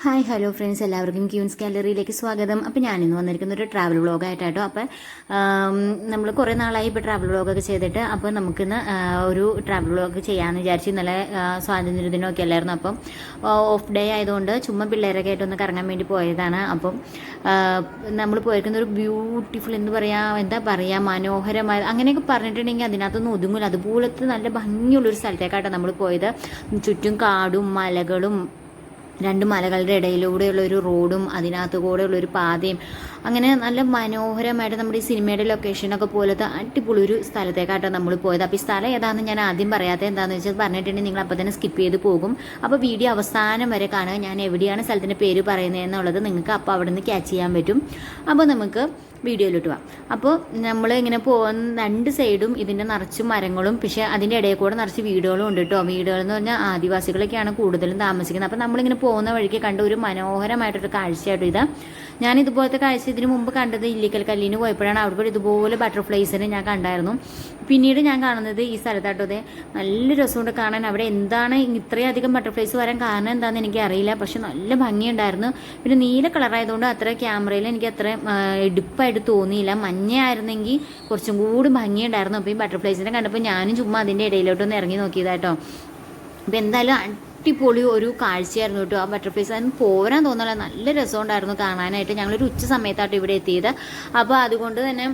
Hi hello friends. എല്ലാവർക്കും queens ഗാലറിയിലേക്ക് സ്വാഗതം. അപ്പോൾ ഞാനിന്ന് വന്നിരിക്കുന്ന ഒരു ട്രാവൽ വ്ളോഗായിട്ടാട്ടോ അപ്പോൾ നമ്മൾ കുറേ നാളായി ഇപ്പോൾ ട്രാവൽ വ്ളോഗൊക്കെ ചെയ്തിട്ട് അപ്പോൾ നമുക്കിന്ന് ഒരു ട്രാവൽ വ്ളോഗ് ചെയ്യാമെന്ന് വിചാരിച്ച് ഇന്നലെ സ്വാതന്ത്ര്യ സ്വാതന്ത്ര്യദിനമൊക്കെ അല്ലായിരുന്നു. അപ്പം ഓഫ് ഡേ ആയതുകൊണ്ട് ചുമ്മാ പിള്ളേരൊക്കെ ആയിട്ടൊന്ന് കറങ്ങാൻ വേണ്ടി പോയതാണ്. അപ്പം നമ്മൾ പോയിരിക്കുന്ന ഒരു ബ്യൂട്ടിഫുൾ എന്ന് പറയാ എന്താ പറയുക മനോഹരമായ അങ്ങനെയൊക്കെ പറഞ്ഞിട്ടുണ്ടെങ്കിൽ അതിനകത്തൊന്നും ഒതുങ്ങില്ല അതുപോലത്തെ നല്ല ഭംഗിയുള്ളൊരു സ്ഥലത്തേക്കാട്ടോ നമ്മൾ പോയത്. ചുറ്റും കാടും മലകളും രണ്ട് മലകളുടെ ഇടയിലൂടെയുള്ള ഒരു റോഡും അതിനകത്ത് കൂടെയുള്ള ഒരു പാതയും അങ്ങനെ നല്ല മനോഹരമായിട്ട് നമ്മുടെ ഈ സിനിമയുടെ ലൊക്കേഷനൊക്കെ പോലത്തെ അടിപൊളി ഒരു സ്ഥലത്തേക്കാട്ടോ നമ്മൾ പോയത്. അപ്പോൾ ഈ സ്ഥലം ഏതാണെന്ന് ഞാൻ ആദ്യം പറയാത്തത് എന്താണെന്ന് വെച്ചാൽ പറഞ്ഞിട്ടുണ്ടെങ്കിൽ നിങ്ങൾ അപ്പോൾ തന്നെ സ്കിപ്പ് ചെയ്ത് പോകും. അപ്പോൾ വീഡിയോ അവസാനം വരെ കാണുക. ഞാൻ എവിടെയാണ് സ്ഥലത്തിന്റെ പേര് പറയുന്നതെന്നുള്ളത് നിങ്ങൾക്ക് അപ്പോൾ അവിടെ നിന്ന് ക്യാച്ച് ചെയ്യാൻ പറ്റും. അപ്പോൾ നമുക്ക് വീഡിയോയിലോട്ട് പോവാം. അപ്പോൾ നമ്മൾ ഇങ്ങനെ പോകുന്ന രണ്ട് സൈഡും ഇതിന്റെ നിറച്ച് മരങ്ങളും പക്ഷേ അതിന്റെ ഇടയിൽ കൂടെ നിറച്ച് വീടുകളും ഉണ്ട് കേട്ടോ വീടുകൾ എന്ന് പറഞ്ഞാൽ ആദിവാസികളൊക്കെയാണ് കൂടുതലും താമസിക്കുന്നത്. അപ്പോൾ നമ്മളിങ്ങനെ പോകുന്ന വഴിക്ക് കണ്ട ഒരു മനോഹരമായിട്ടൊരു കാഴ്ചയായിട്ട് ഇത്. ഞാൻ ഇതുപോലത്തെ കാഴ്ച ഇതിനു മുമ്പ് കണ്ടത് ഇല്ലിക്കൽ കല്ലിന് പോയപ്പോഴാണ്. അവിടെ പോയി ഇതുപോലെ ബട്ടർഫ്ലൈസിനെ ഞാൻ കണ്ടായിരുന്നു. പിന്നീട് ഞാൻ കാണുന്നത് ഈ സ്ഥലത്തായിട്ടത് നല്ല രസമുണ്ട് കാണാൻ. അവിടെ എന്താണ് ഇത്രയധികം ബട്ടർഫ്ലൈസ് വരാൻ കാരണം എന്താണെന്ന് എനിക്ക് അറിയില്ല. പക്ഷെ നല്ല ഭംഗിയുണ്ടായിരുന്നു. പിന്നെ നീല കളറായതുകൊണ്ട് അത്ര ക്യാമറയിൽ എനിക്ക് അത്ര എടുപ്പായിട്ട് തോന്നിയില്ല. മഞ്ഞയായിരുന്നെങ്കിൽ കുറച്ചും കൂടി ഭംഗിയുണ്ടായിരുന്നു. അപ്പോൾ ഈ ബട്ടർഫ്ലൈസിനെ കണ്ടപ്പോൾ ഞാനും ചുമ്മാ അതിന്റെ ഇടയിലോട്ടൊന്ന് ഇറങ്ങി നോക്കിയതാട്ടോ. അപ്പോൾ എന്തായാലും അടിപൊളി ഒരു കാഴ്ചയായിരുന്നു കേട്ടോ ആ ബട്ടർഫ്ലൈസ് അതിന് പോരാൻ തോന്നില്ല നല്ല രസമുണ്ടായിരുന്നു കാണാനായിട്ട്. ഞങ്ങളൊരു ഉച്ച സമയത്താട്ട് ഇവിടെ എത്തിയത്. അപ്പോൾ അതുകൊണ്ട് തന്നെ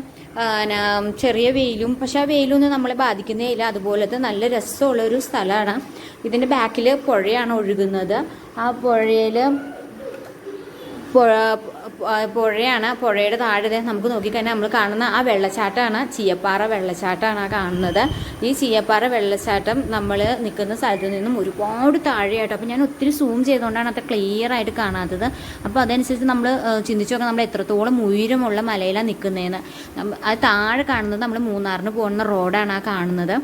ചെറിയ വെയിലും പക്ഷെ ആ വെയിലൊന്നും നമ്മളെ ബാധിക്കുന്നേ ഇല്ല. അതുപോലത്തെ നല്ല രസമുള്ള ഒരു സ്ഥലമാണ്. ഇതിന്റെ ബാക്കിൽ പുഴയാണ് ഒഴുകുന്നത്. ആ പുഴയിൽ പുഴ പുഴയാണ്. പുഴയുടെ താഴെ നമുക്ക് നോക്കിക്കഴിഞ്ഞാൽ നമ്മൾ കാണുന്ന ആ വെള്ളച്ചാട്ടമാണ് ചീയപ്പാറ വെള്ളച്ചാട്ടമാണ് ആ കാണുന്നത്. ഈ ചീയപ്പാറ വെള്ളച്ചാട്ടം നമ്മൾ നിൽക്കുന്ന സ്ഥലത്ത് നിന്നും ഒരുപാട് താഴെയായിട്ട് അപ്പോൾ ഞാൻ ഒത്തിരി സൂം ചെയ്തുകൊണ്ടാണ് അത്ര ക്ലിയർ ആയിട്ട് കാണാത്തത്. അപ്പോൾ അതനുസരിച്ച് നമ്മൾ ചിന്തിച്ചു നോക്കാം നമ്മൾ എത്രത്തോളം ഉയരമുള്ള മലയിലാണ് നിൽക്കുന്നതെന്ന് അത് താഴെ കാണുന്നത് നമ്മൾ മൂന്നാറിന് പോകുന്ന റോഡാണ് ആ കാണുന്നത്.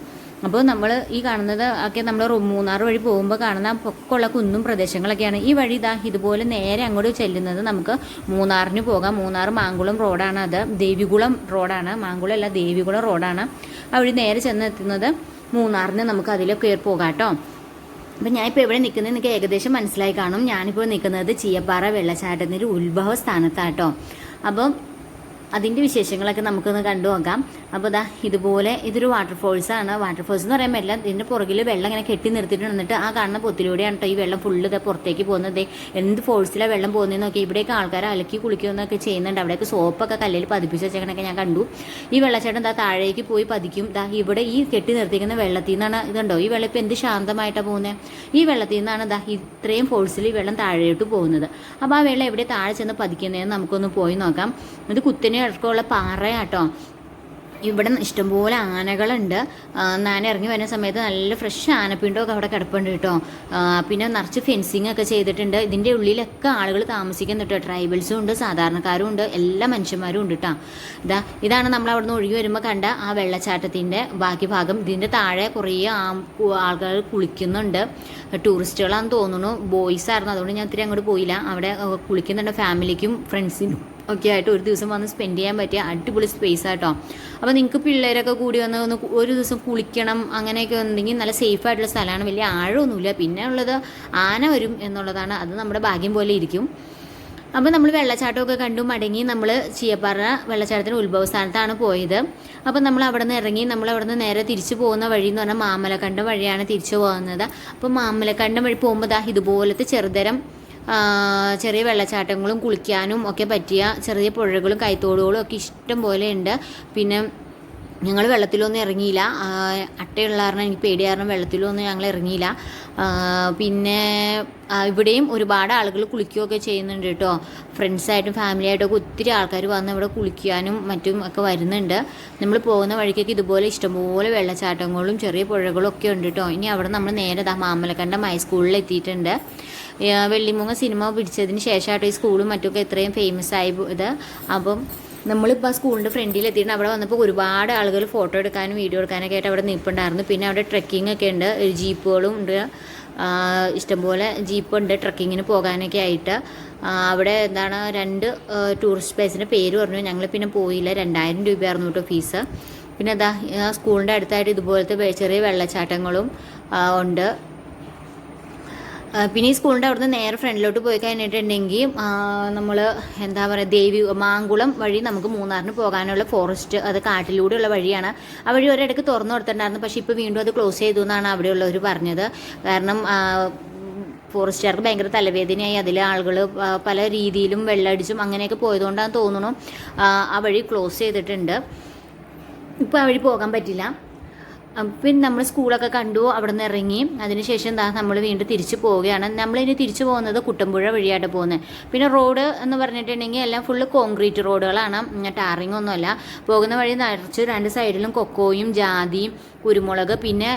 അപ്പോൾ നമ്മൾ ഈ കാണുന്നത് ഒക്കെ നമ്മൾ മൂന്നാർ വഴി പോകുമ്പോൾ കാണുന്ന പൊക്കമുള്ള കുന്നും പ്രദേശങ്ങളൊക്കെയാണ്. ഈ വഴി ഇതാ ഇതുപോലെ നേരെ അങ്ങോട്ട് ചെല്ലുന്നത് നമുക്ക് മൂന്നാറിന് പോകാം. മൂന്നാർ മാങ്കുളം റോഡാണ് അത്. ദേവികുളം റോഡാണ്. മാങ്കുളം അല്ല ദേവികുളം റോഡാണ്. ആ വഴി നേരെ ചെന്നെത്തുന്നത് മൂന്നാറിന് നമുക്ക് അതിലൊക്കെ പോകാം കേട്ടോ. അപ്പം ഞാനിപ്പോൾ എവിടെ നിൽക്കുന്നത് എനിക്ക് ഏകദേശം മനസ്സിലായി കാണും. ഞാനിപ്പോൾ നിൽക്കുന്നത് ചീയപ്പാറ വെള്ളച്ചാട്ടത്തിന്റെ ഉത്ഭവ സ്ഥാനത്താട്ടോ അപ്പം അതിന്റെ വിശേഷങ്ങളൊക്കെ നമുക്കൊന്ന് കണ്ടു നോക്കാം. അപ്പോൾ ഇതാ ഇതുപോലെ ഇതൊരു വാട്ടർഫോൾസ് ആണ്. വാട്ടർഫോൾസ് എന്ന് പറയുമ്പോൾ എല്ലാം ഇതിന്റെ പുറകിൽ വെള്ളം ഇങ്ങനെ കെട്ടി നിർത്തിയിട്ട് വന്നിട്ട് ആ കാണുന്ന പൊത്തിലൂടെയാണ് ഈ വെള്ളം ഫുള്ള് ഇതാ പുറത്തേക്ക് പോകുന്നത്. എന്ത് ഫോഴ്സിലാണ് വെള്ളം പോകുന്നതെന്ന് നോക്കി ഇവിടെയൊക്കെ ആൾക്കാർ അലക്കി കുളിക്കുന്നൊക്കെ ചെയ്യുന്നുണ്ട്. അവിടെയൊക്കെ സോപ്പൊക്കെ കല്ലിൽ പതിപ്പിച്ച് വെച്ചേക്കണൊക്കെ ഞാൻ കണ്ടു. ഈ വെള്ളച്ചാട്ടം ദാ താഴേക്ക് പോയി പതിക്കും. ദാ ഇവിടെ ഈ കെട്ടി നിർത്തിക്കുന്ന വെള്ളത്തിൽ നിന്നാണ് ഇതുണ്ടോ? ഈ വെള്ളം ഇപ്പോൾ എന്ത് ശാന്തമായിട്ടാണ് പോകുന്നത് ഈ വെള്ളത്തിൽ നിന്നാണ് ദാ ഇത്രയും ഫോഴ്സിൽ വെള്ളം താഴേട്ട് പോകുന്നത്. അപ്പോൾ ആ വെള്ളം എവിടെ താഴെ ചെന്ന് പതിക്കുന്നതെന്ന് നമുക്കൊന്ന് പോയി നോക്കാം. ഇത് കുത്തിനെ ഇറക്കമുള്ള പാറയാട്ടോ. ഇവിടെ ഇഷ്ടംപോലെ ആനകളുണ്ട്. ആന ഇറങ്ങി വരുന്ന സമയത്ത് നല്ല ഫ്രഷ് ആനപ്പിണ്ടമൊക്കെ അവിടെ കിടപ്പുണ്ട് കേട്ടോ. പിന്നെ നിറച്ച് ഫെൻസിങ് ഒക്കെ ചെയ്തിട്ടുണ്ട്. ഇതിന്റെ ഉള്ളിലൊക്കെ ആളുകൾ താമസിക്കുന്നുണ്ട് ട്രൈബൽസും ഉണ്ട് സാധാരണക്കാരും ഉണ്ട് എല്ലാ മനുഷ്യന്മാരും ഉണ്ട് കേട്ടോ. ഇതാ ഇതാണ് നമ്മൾ അവിടെ നിന്ന് ഒഴുകി വരുമ്പോൾ കണ്ട ആ വെള്ളച്ചാട്ടത്തിന്റെ ബാക്കി ഭാഗം. ഇതിന്റെ താഴെ കുറേ ആൾക്കാർ കുളിക്കുന്നുണ്ട്. ടൂറിസ്റ്റുകളാണെന്ന് തോന്നുന്നു. ബോയ്സ് ആയിരുന്നു. അതുകൊണ്ട് ഞാൻ ഇത്തിരി അങ്ങോട്ട് പോയില്ല. അവിടെ കുളിക്കുന്നുണ്ട് ഫാമിലിക്കും ഫ്രണ്ട്സിനും ഒക്കെ ആയിട്ട് ഒരു ദിവസം വന്ന് സ്പെൻഡ് ചെയ്യാൻ പറ്റിയ അടിപൊളി സ്പേസ് ആട്ടോ. അപ്പോൾ നിങ്ങൾക്ക് പിള്ളേരൊക്കെ കൂടി വന്ന് ഒന്ന് ഒരു ദിവസം കുളിക്കണം അങ്ങനെയൊക്കെ ഉണ്ടെങ്കിൽ നല്ല സേഫ് ആയിട്ടുള്ള സ്ഥലമാണ്. വലിയ ആഴമൊന്നുമില്ല. പിന്നെ ഉള്ളത് ആന വരും എന്നുള്ളതാണ്. അത് നമ്മുടെ ഭാഗ്യം പോലെ ഇരിക്കും. അപ്പോൾ നമ്മൾ വെള്ളച്ചാട്ടമൊക്കെ കണ്ടു മടങ്ങി നമ്മൾ ചീയപ്പാറ വെള്ളച്ചാട്ടത്തിന് ഉത്ഭവസ്ഥാനത്താണ് പോയത്. അപ്പോൾ നമ്മൾ അവിടെ നിന്ന് ഇറങ്ങി നമ്മൾ അവിടെ നിന്ന് നേരെ തിരിച്ചു പോകുന്ന വഴി എന്ന് പറഞ്ഞാൽ മാമലക്കണ്ടം വഴിയാണ് തിരിച്ചു പോകുന്നത്. അപ്പോൾ മാമലക്കണ്ടം വഴി പോകുമ്പോൾ ദാ ഇതുപോലത്തെ ചെറുതരം ചെറിയ വെള്ളച്ചാട്ടങ്ങളും കുളിക്കാനും ഒക്കെ പറ്റിയ ചെറിയ പുഴകളും കൈത്തോടുകളും ഒക്കെ ഇഷ്ടം പോലെ ഉണ്ട്. പിന്നെ ഞങ്ങൾ വെള്ളത്തിലൊന്നും ഇറങ്ങിയില്ല. അട്ടയുള്ള കാരണം എനിക്ക് പേടി കാരണം വെള്ളത്തിലൊന്നും ഞങ്ങൾ ഇറങ്ങിയില്ല. പിന്നെ ഇവിടെയും ഒരുപാട് ആളുകൾ കുളിക്കുകയൊക്കെ ചെയ്യുന്നുണ്ട് കേട്ടോ. ഫ്രണ്ട്സായിട്ടും ഫാമിലിയായിട്ടൊക്കെ ഒത്തിരി ആൾക്കാർ വന്ന് ഇവിടെ കുളിക്കാനും മറ്റും ഒക്കെ വരുന്നുണ്ട്. നമ്മൾ പോകുന്ന വഴിക്കൊക്കെ ഇതുപോലെ ഇഷ്ടംപോലെ വെള്ളച്ചാട്ടങ്ങളും ചെറിയ പുഴകളും ഒക്കെ ഉണ്ട് കേട്ടോ. ഇനി അവിടെ നമ്മൾ നേരെ മാമലക്കണ്ട ഹൈസ്കൂളിൽ എത്തിയിട്ടുണ്ട്. വെള്ളിമുങ്ങ സിനിമ പിടിച്ചതിന് ശേഷമായിട്ട് ഈ സ്കൂളും മറ്റൊക്കെ എത്രയും ഫേമസ് ആയി ഇത്. അപ്പം നമ്മളിപ്പോൾ ആ സ്കൂളിന്റെ ഫ്രണ്ടിൽ എത്തിയിട്ട് അവിടെ വന്നപ്പോൾ ഒരുപാട് ആളുകൾ ഫോട്ടോ എടുക്കാനും വീഡിയോ എടുക്കാനൊക്കെ ആയിട്ട് അവിടെ നിൽപ്പുണ്ടായിരുന്നു. പിന്നെ അവിടെ ട്രക്കിംഗ് ഒക്കെ ഉണ്ട്. ജീപ്പുകളും ഉണ്ട്. ഇഷ്ടംപോലെ ജീപ്പ് ഉണ്ട്. ട്രക്കിങ്ങിന് പോകാനൊക്കെ ആയിട്ട്. അവിടെ എന്താണ് രണ്ട് ടൂറിസ്റ്റ് പ്ലേസിന്റെ പേര് പറഞ്ഞു. ഞങ്ങൾ പിന്നെ പോയില്ല. രണ്ടായിരം രൂപയായിരുന്നു കേട്ടോ ഫീസ് പിന്നെ അതാ സ്കൂളിന്റെ അടുത്തായിട്ട് ഇതുപോലത്തെ ചെറിയ വെള്ളച്ചാട്ടങ്ങളും ഉണ്ട്. പിന്നെ ഈ സ്കൂളിന്റെ അവിടുന്ന് നേരെ ഫ്രണ്ടിലോട്ട് പോയി കഴിഞ്ഞിട്ടുണ്ടെങ്കിൽ നമ്മൾ എന്താ പറയുക ദേവി മാങ്കുളം വഴി നമുക്ക് മൂന്നാറിന് പോകാനുള്ള ഫോറസ്റ്റ് അത് കാട്ടിലൂടെയുള്ള വഴിയാണ്. ആ വഴി ഒരിടയ്ക്ക് തുറന്നു കൊടുത്തിട്ടുണ്ടായിരുന്നു. പക്ഷേ ഇപ്പോൾ വീണ്ടും അത് ക്ലോസ് ചെയ്തു എന്നാണ് അവിടെയുള്ളവർ പറഞ്ഞത്. കാരണം ഫോറസ്റ്റുകാർക്ക് ഭയങ്കര തലവേദനയായി. അതിലെ ആളുകൾ പല രീതിയിലും വെള്ളമടിച്ചും അങ്ങനെയൊക്കെ പോയതുകൊണ്ടാണ് തോന്നുന്നു. ആ, വഴി ക്ലോസ് ചെയ്തിട്ടുണ്ട്. ഇപ്പോൾ ആ വഴി പോകാൻ പറ്റില്ല. പിന്നെ നമ്മൾ സ്കൂളൊക്കെ കണ്ടു അവിടെ നിന്ന് ഇറങ്ങി. അതിനുശേഷം എന്താ നമ്മൾ വീണ്ടും തിരിച്ചു പോവുകയാണ്. നമ്മൾ ഇനി തിരിച്ചു പോകുന്നത് കുട്ടമ്പുഴ വഴിയായിട്ട് പോകുന്നത്. പിന്നെ റോഡ് എന്ന് പറഞ്ഞിട്ടുണ്ടെങ്കിൽ എല്ലാം ഫുള്ള് കോൺക്രീറ്റ് റോഡുകളാണ്. ടാറിങ് ഒന്നുമല്ല. പോകുന്ന വഴി നിറച്ച് രണ്ട് സൈഡിലും കൊക്കോയും ജാതിയും കുരുമുളക് പിന്നെ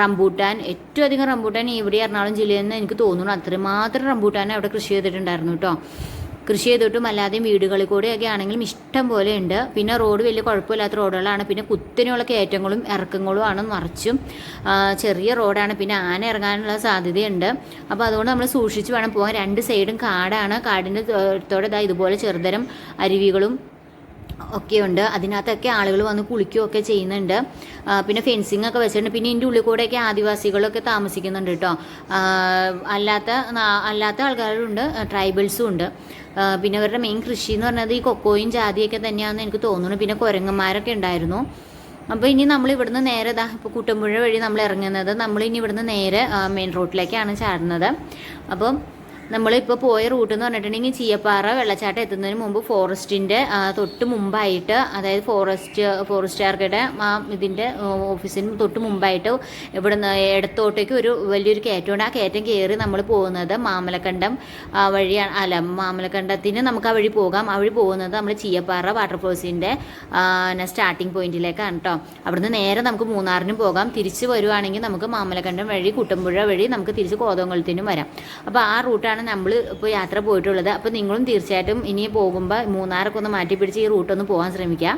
റംബൂട്ടാൻ. ഏറ്റവും അധികം റംബൂട്ടാൻ ഇവിടെ എറണാകുളം ജില്ലയിൽ നിന്ന് എനിക്ക് തോന്നുന്നു. അത്രമാത്രം റംബൂട്ടാൻ അവിടെ കൃഷി ചെയ്തിട്ടുണ്ടായിരുന്നു കേട്ടോ. കൃഷി ചെയ്തിട്ടും അല്ലാതെയും വീടുകളിൽ കൂടെയൊക്കെ ആണെങ്കിലും ഇഷ്ടം പോലെ ഉണ്ട്. പിന്നെ റോഡ് വലിയ കുഴപ്പമില്ലാത്ത റോഡുകളാണ്. പിന്നെ കുത്തിനുള്ള കയറ്റങ്ങളും ഇറക്കങ്ങളും ആണ് മറിച്ചും ചെറിയ റോഡാണ്. പിന്നെ ആന ഇറങ്ങാനുള്ള സാധ്യതയുണ്ട്. അപ്പോൾ അതുകൊണ്ട് നമ്മൾ സൂക്ഷിച്ച് വേണം പോകാൻ. രണ്ട് സൈഡും കാടാണ്. കാടിന്റെ തോടെ ഇതാ ഇതുപോലെ ചെറുതരം അരുവികളും ഒക്കെയുണ്ട്. അതിനകത്തൊക്കെ ആളുകൾ വന്ന് കുളിക്കുകയൊക്കെ ചെയ്യുന്നുണ്ട്. പിന്നെ ഫെൻസിങ് ഒക്കെ വെച്ചിട്ടുണ്ട്. പിന്നെ ഇതിന്റെ ഉള്ളിൽ കൂടെയൊക്കെ ആദിവാസികളൊക്കെ താമസിക്കുന്നുണ്ട് കേട്ടോ അല്ലാത്ത അല്ലാത്ത ആൾക്കാരുണ്ട്. ട്രൈബൽസും ഉണ്ട്. പിന്നെ അവരുടെ മെയിൻ കൃഷി എന്ന് പറഞ്ഞത് ഈ കൊക്കോയും ജാതിയൊക്കെ തന്നെയാണെന്ന് എനിക്ക് തോന്നുന്നു. പിന്നെ കുരങ്ങന്മാരൊക്കെ ഉണ്ടായിരുന്നു. അപ്പോൾ ഇനി നമ്മൾ ഇവിടുന്ന് നേരെ ഇതാ ഇപ്പോൾ കുട്ടമ്പുഴ വഴി നമ്മൾ ഇറങ്ങുന്നത് നമ്മൾ ഇനി ഇവിടുന്ന് നേരെ മെയിൻ റോഡിലേക്കാണ് ചാടുന്നത്. അപ്പം നമ്മളിപ്പോൾ പോയ റൂട്ട് എന്ന് പറഞ്ഞിട്ടുണ്ടെങ്കിൽ ചീയപ്പാറ വെള്ളച്ചാട്ടം എത്തുന്നതിന് മുമ്പ് ഫോറസ്റ്റിന്റെ തൊട്ട് മുമ്പായിട്ട് അതായത് ഫോറസ്റ്റ് ഫോറസ്റ്റുകാർക്കിടെ ആ ഇതിന്റെ ഓഫീസിന് തൊട്ട് മുമ്പായിട്ട് ഇവിടുന്ന് ഇടത്തോട്ടേക്ക് ഒരു വലിയൊരു കയറ്റമുണ്ട്. ആ കയറ്റം കയറി നമ്മൾ പോകുന്നത് മാമലക്കണ്ടം വഴിയാണ്. അല്ല മാമലക്കണ്ടത്തിന് നമുക്ക് ആ വഴി പോകാം. ആ വഴി പോകുന്നത് നമ്മൾ ചീയപ്പാറ വാട്ടർഫോൾസിന്റെ സ്റ്റാർട്ടിംഗ് പോയിന്റിലേക്കാണ് കേട്ടോ അവിടുന്ന് നേരെ നമുക്ക് മൂന്നാറിനും പോകാം. തിരിച്ച് വരുവാണെങ്കിൽ നമുക്ക് മാമലക്കണ്ടം വഴി കുട്ടമ്പുഴ വഴി നമുക്ക് തിരിച്ച് കോതങ്കുളത്തിനും വരാം. അപ്പോൾ ആ റൂട്ടാണ് നമ്മൾ ഇപ്പോൾ യാത്ര പോയിട്ടുള്ളത്. അപ്പോൾ നിങ്ങളും തീർച്ചയായിട്ടും ഇനി പോകുമ്പോൾ മൂന്നാറൊക്കെ ഒന്ന് മാറ്റി പിടിച്ച് ഈ റൂട്ടൊന്ന് പോകാൻ ശ്രമിക്കുക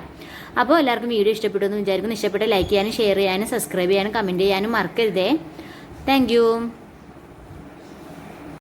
അപ്പോൾ എല്ലാവർക്കും വീഡിയോ ഇഷ്ടപ്പെട്ടു എന്ന് വിചാരിക്കുന്നു. ഇഷ്ടപ്പെട്ട ലൈക്ക് ചെയ്യാനും ഷെയർ ചെയ്യാനും സബ്സ്ക്രൈബ് ചെയ്യാനും കമന്റ് ചെയ്യാനും മറക്കരുതേ. താങ്ക്